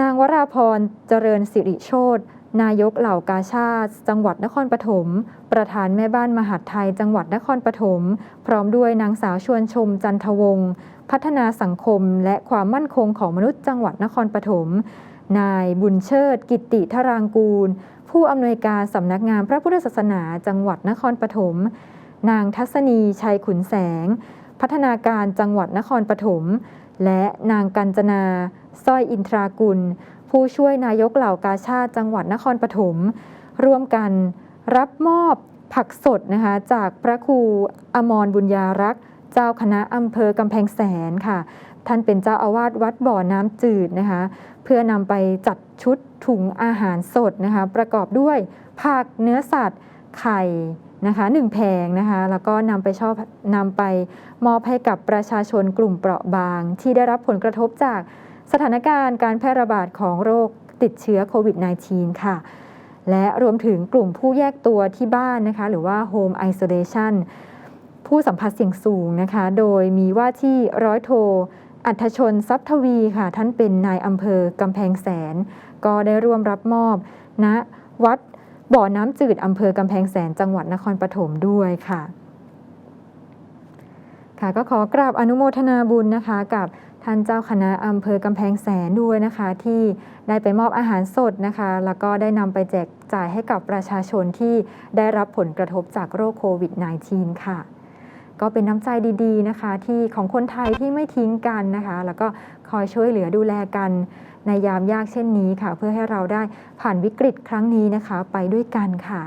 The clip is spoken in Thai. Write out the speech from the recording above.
นางวราพร เจริญสิริโชตนายกเหล่ากาชาติจังหวัดนครปฐม ประธานแม่บ้านมหาดไทยจังหวัดนครปฐม พร้อมด้วยนางสาวชวนชมจันทวงศ์ พัฒนาสังคมและความมั่นคงของมนุษย์จังหวัดนครปฐม นายบุญเชิด กิตติธารางกูล ผู้อำนวยการสำนักงานพระพุทธศาสนาจังหวัดนครปฐม นางทัศนี ชัยขุนแสง พัฒนาการจังหวัดนครปฐม และนางกัญจนาสร้อยอินทรากุล ผู้ช่วยนายกเหล่ากาชาติจังหวัดนครปฐม ร่วมกันรับมอบผักสดนะคะจากพระครูอมรบุญญารักษ์เจ้าคณะอำเภอกำแพงแสนค่ะ ท่านเป็นเจ้าอาวาสวัดบ่อน้ำจืดนะคะ เพื่อนำไปจัดชุดถุงอาหารสดนะคะ ประกอบด้วยผักเนื้อสัตว์ ไข่ นะคะหนึ่งแผงนะคะแล้วก็นำไปชอบนำไปมอบให้กับประชาชนกลุ่มเปราะบาง ที่ได้รับผลกระทบจากสถานการณ์การแพร่ระบาดของโรคติดเชื้อโควิด -19 ค่ะ และรวมถึงกลุ่มผู้แยกตัวที่บ้านนะคะ หรือว่า Home Isolation ผู้สัมผัสเสี่ยงสูงนะคะ โดยมีว่าที่ร้อยโท อัธชนทรัพทวีค่ะ ท่านเป็นนายอำเภอกำแพงแสน ก็ได้ร่วมรับมอบณวัด บ่อน้ำจืดอำเภอกำแพงแสนจังหวัดนครปฐมด้วยค่ะค่ะก็ขอกราบอนุโมทนาบุญนะคะกับท่านเจ้าคณะอำเภอกำแพงแสนด้วยนะคะ ที่ได้ไปมอบอาหารสดนะคะ แล้วก็ได้นำไปแจกจ่ายให้กับประชาชนที่ได้รับผลกระทบจากโรคโควิด -19 ค่ะ ก็เป็นน้ำใจดีๆนะคะ ที่ของคนไทยที่ไม่ทิ้งกันนะคะ แล้วก็คอยช่วยเหลือดูแลกันในยามยากเช่นนี้ค่ะ เพื่อให้เราได้ผ่านวิกฤตครั้งนี้นะคะ ไปด้วยกันค่ะ